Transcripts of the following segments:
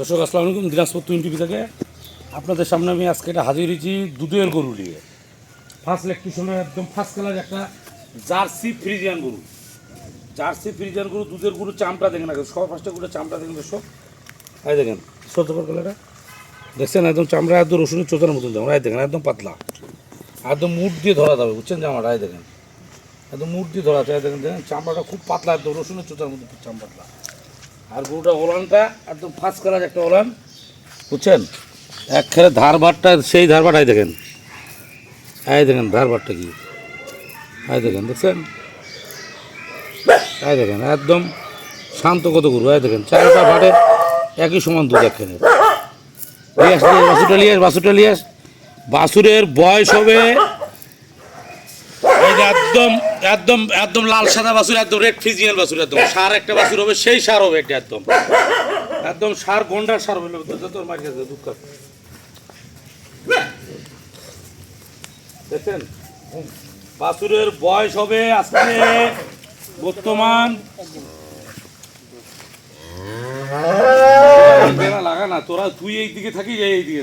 দর্শক, আসসালামু আলাইকুম। দিনাজপুর টুয়েন্টি থেকে আপনাদের সামনে আমি আজকে এটা হাজির হয়েছি দুধের গরু নিয়ে। ফার্স্ট ইলেকট্রিশনের একদম ফার্স্ট কালার একটা জার্সি ফ্রিজিয়ান গরু। জার্সি ফ্রিজিয়ান গরু, দুধের গরু, চামড়া দেখেন না সব ফার্স্টে গরু চামড়া দেখেন দর্শক। এই দেখেন সহ্য কালারটা দেখছেন, একদম চামড়া, একদম রসুনের চোতার মতন দেখুন এই দেখেন, একদম পাতলা। একদম মুঠ দিয়ে ধরা যাবে, বুঝছেন জামাটা? এই দেখেন, একদম মুঠ দিয়ে ধরা এই দেখেন দেখেন, চামড়াটা খুব পাতলা, একদম রসুনের চোতার মতো চামড়াটা আর গরুটা ওলানটা একদম ফার্স্ট কালার একটা ওলান। বুঝছেন? এক খেলে ধারবারটা সেই ধারবারটাই দেখেন। এই দেখেন ধারবারটা কি? এই দেখেন, দেখছেন? এই দেখেন, একদম শান্ত কত গরু, এই দেখেন। চারটা ভাটে একই সমান দুধ এক খেলে লিয়াস লিয়াস বাসুটা বাসুরের বয়স হবে একদম একদম একদম লাল সাদা বাছুর একদম রেড ফিজিয়ান বাছুর একদম। সার একটা বাছুর হবে, সেই সার হবে একটা একদম। একদম সার, গন্ডার সার হবে। তোর কাছে দুঃখ দেখছেন? বাছুরের বয়স হবে আজকে বর্তমান লাগা না, তোরা তুই এই দিকে থাকিস। এই দিকে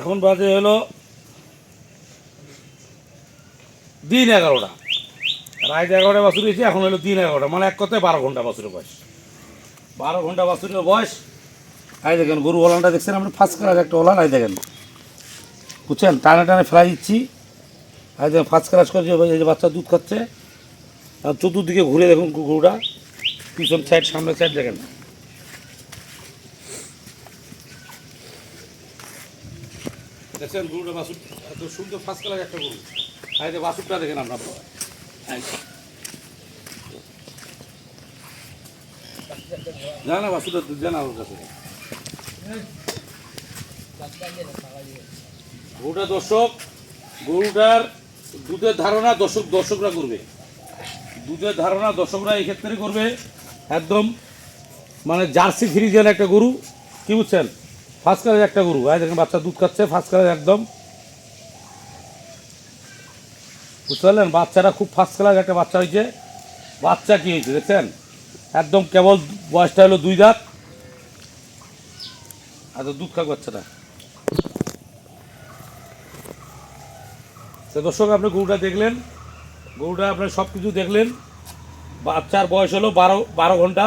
এখন বাজে হলো দিন এগারোটা। রাত এগারোটা বাছুর হয়েছে, এখন হলো দিন এগারোটা। মানে এক কথায় বারো ঘণ্টা বাছুরের বয়স। বারো ঘণ্টা বাছুরের বয়স। আই দেখেন, গরু ওলানটা দেখছেন আপনি? ফার্স্ট ক্লাস একটা ওলান আই দেখেন। বুঝছেন? টানে টানে ফেলাই দিচ্ছি। আই দেখেন ফার্স্ট ক্লাস এই যে বাচ্চা দুধ খাচ্ছে, আর চতুর্দিকে ঘুরে দেখুন গরুটা। পিছন সাইড সামনের সাইড দেখেন। দেখছেন গরুটা বাসুর এত সুন্দর ফার্স্ট কালার একটা গরু। আর যে বাসুরটা দেখেন আপনার। না না বাসুরটা দেন আমার কাছে। গরুটা দর্শক, গরুটার দুধের ধারণা দর্শক দর্শকরা করবে। দুধের ধারণা দর্শকরা এই ক্ষেত্রে করবে। একদম মানে জার্সি ফ্রিজের একটা গরু। কি বুঝছেন? ফার্স্ট কালার একটা গরু এই দেখেন বাচ্চা দুধ খাচ্ছে ফার্স্ট কালার একদম। বুঝতে পারলেন? বাচ্চাটা খুব ফার্স্ট কালার একটা বাচ্চা হয়েছে। বাচ্চা কি হয়েছে, দেখছেন? একদম কেবল বয়সটা হলো দুই দাঁত। আর তো দুধ খাক বাচ্চাটা। তো দর্শক, আপনি গরুটা দেখলেন। গরুটা আপনার সব কিছু দেখলেন। বাচ্চার বয়স হলো বারো বারো ঘণ্টা।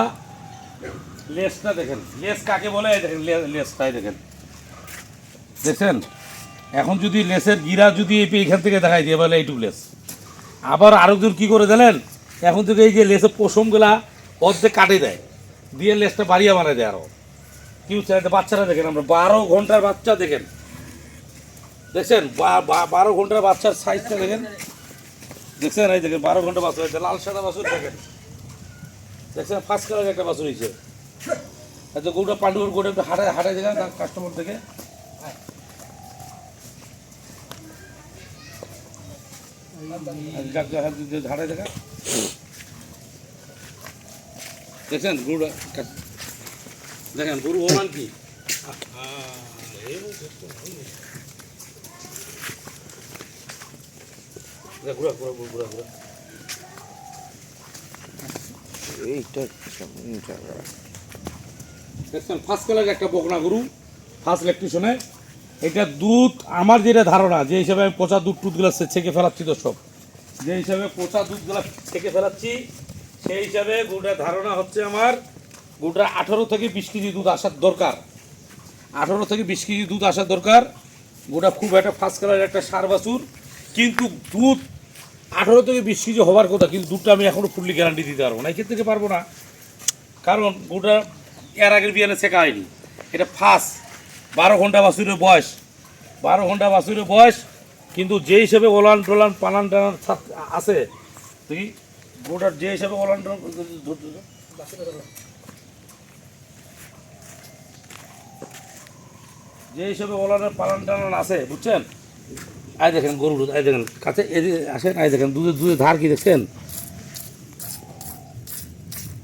লেসটা দেখেন। লেস কাকে বলে? দেখেন লেসটাই দেখেন। দেখছেন? এখন যদি লেসের গিরা যদি এই এইখান থেকে দেখাই দিয়ে, বলে এইটুকু লেস। আবার আরেকজন কি করে দিলেন এখন থেকে এই যে লেসের পশমগুলা অর্ধেক কাটে দেয়। দিয়ে লেসটা বাড়িয়ে বানায় দেয় আরও। কি হচ্ছে একটা বাচ্চারা দেখেন, আমরা বারো ঘণ্টার বাচ্চা দেখেন। দেখছেন? বারো ঘণ্টার বাচ্চার সাইজটা দেখেন। দেখছেন? এই দেখেন, বারো ঘণ্টা বাছুর লাল সাদা বাছুর দেখেন। দেখছেন? ফার্স্ট কালার একটা বাছুর হয়েছে। এত গরুটা পান্ডুর গোটা একটু হাঁটায় হাঁটায় দেখেন কাস্টমার থেকে হাঁটায় দেখা। দেখছেন গরুটা দেখেন গরু ওমান কি। ঘুরা ঘুরা ঘুরা ঘুরা এইটা দেখছেন ফার্স্ট কালার একটা বকনা গরু ফার্স্ট ইলেকট্রিশনে এটা দুধ, আমার যেটা ধারণা, যে হিসাবে আমি পচা দুধ টুধগুলো ছেঁকে ফেলাচ্ছি সব যে হিসাবে পচা দুধগুলো ছেঁকে ফেলাচ্ছি, সেই হিসাবে গরুটার ধারণা হচ্ছে আমার, গরুটা আঠারো থেকে বিশ কেজি দুধ আসার দরকার। আঠারো থেকে বিশ কেজি দুধ আসার দরকার। গোটা খুব একটা ফার্স্ট কালার একটা সার বাছুর। কিন্তু দুধ আঠারো থেকে বিশ কেজি হওয়ার কথা, কিন্তু দুধটা আমি এখনও ফুললি গ্যারান্টি দিতে পারব না। এই ক্ষেত্রে পারব না। কারণ গোটা এর আগের বিয়ানে শেখা হয়নি। এটা ফার্স্ট বারো ঘণ্টা বাছুরের বয়স। বারো ঘণ্টা বাছুরের বয়স, কিন্তু যে হিসেবে ওলান টোলান, পালান টানান আছে। তুই গোটার যে হিসেবে ওলান টোলান যে হিসেবে ওলানের, পালান টানান আছে, বুঝছেন? আয় দেখেন গরু আয় দেখেন, কাছে এদিকে আসেন, আয় দেখেন, দুধের দুধের ধার কি দেখছেন?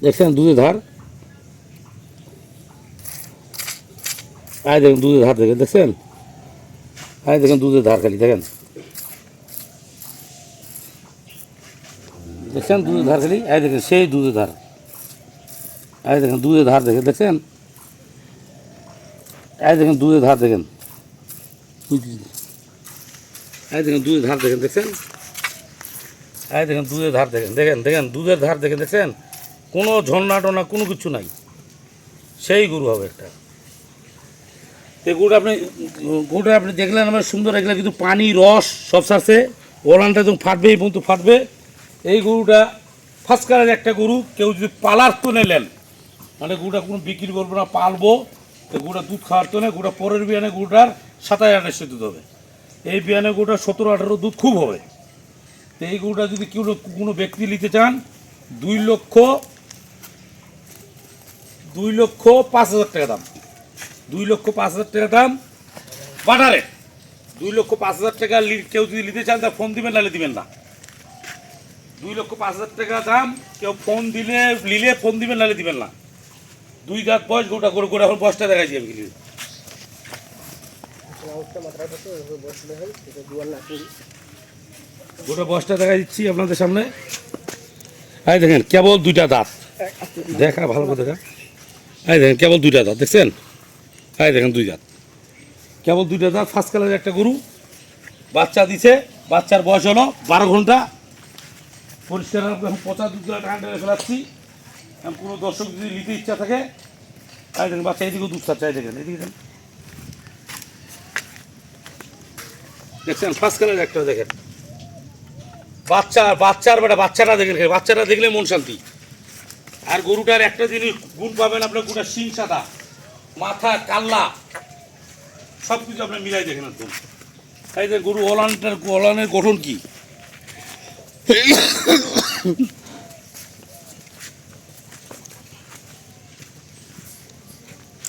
দেখছেন দুধের ধার? আয় দেখেন দুধের ধার দেখেন, দেখছেন? আয় দেখেন দুধের ধার খালি, দেখেন। দেখছেন দুধের ধার খালি? আয় দেখেন সেই দুধের ধার। আয় দেখেন দুধের ধার দেখেন, দেখছেন? আয় দেখেন দুধের ধার দেখেন। আয় দেখেন দুধের ধার দেখেন, দেখছেন? আয় দেখেন দুধের ধার দেখেন দেখেন দেখেন দুধের ধার দেখেন, দেখছেন? কোনো ঝর্ণা টনা কোনো কিছু নাই। সেই গরু হবে একটা। গরুটা আপনি গরুটা আপনি দেখলেন আমার সুন্দর এগুলো কিন্তু পানি, রস সব সারছে ওলানটা যখন ফাটবে এই পর্যন্ত ফাটবে। এই গরুটা ফার্স্ট কালার একটা গরু, কেউ যদি পালার তো নিলেন মানে গরুটা কোনো বিক্রি করব না, পালবো, তো গরুটা দুধ খাওয়ার তো নেই গরুটা পরের বিয়ানে গরুটার সাতাশ আঠাশে দুধ হবে। এই বিয়ানে গরুটা সতেরো আঠারো দুধ খুব হবে। তো এই গরুটা যদি কেউ কোনো ব্যক্তি নিতে চান, দুই লক্ষ দুই লক্ষ পাঁচ হাজার টাকা দাম। দুই লক্ষ পাঁচ হাজার টাকা দাম। বাটারে, দুই লক্ষ পাঁচ হাজার টাকা কেউ যদি নিতে চান তা ফোন দিবেন, নাহলে দিবেন না। দুই লক্ষ পাঁচ হাজার টাকা দাম, কেউ ফোন দিলে, নিলে ফোন দিবেন, নাহলে দিবেন না। দুই দাঁত বয়স, গোটা করে করে এখন বয়সটা দেখাইছি আমি কিন্তু। গোটা বয়সটা দেখা দিচ্ছি আপনাদের সামনে। এই দেখেন, কেবল দুইটা দাঁত। দেখা, ভালো করে দেখা। এই দেখেন, কেবল দুইটা দাঁত, দেখছেন? এই দেখেন দুই দাঁত কেবল দুইটা দাঁত ফার্স্ট কালারের একটা গরু। বাচ্চা দিছে, বাচ্চার বয়স হলো বারো ঘণ্টা। পরিষ্কার পচা দুধ টেনে ফেলাচ্ছি। এখন কোনো দর্শক যদি নিতে ইচ্ছা থাকে তাই দেখেন বাচ্চা, এদিকেও দুধ খাচ্ছে দেখেন, এদিকে দেখেন। দেখছেন ফার্স্ট কালার একটা দেখেন। বাচ্চা, বাচ্চার বেটা, বাচ্চাটা দেখেন বাচ্চাটা দেখলে মন শান্তি। আর গরুটার একটা জিনিস, গুণ পাবেন আপনার গরুটার শিং সাদা। মাথা, কাল্লা। সব কিছু আপনি মিলাই দেখেন একদম। এই যে গরু ওলানটার ওলানের গঠন কি?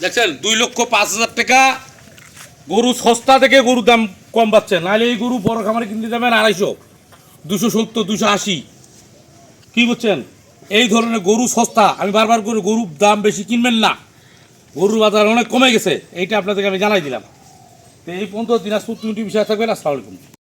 দেখছেন, দুই লক্ষ পাঁচ হাজার টাকা গরু সস্তা থেকে গরুর দাম কম পাচ্ছে। নাহলে এই গরু বড় খামারে কিনতে যাবেন আড়াইশো, দুশো সত্তর, দুশো আশি। কী বুঝছেন? এই ধরনের গরু সস্তা। আমি বারবার করে গরুর দাম বেশি কিনবেন না। গরুর বাজার অনেক কমে গেছে, এইটা আপনাদেরকে আমি জানাই দিলাম। তো এই পর্যন্ত দিনাজপুর টোয়েন্টি বিষয় থাকবেন আসসালামু আলাইকুম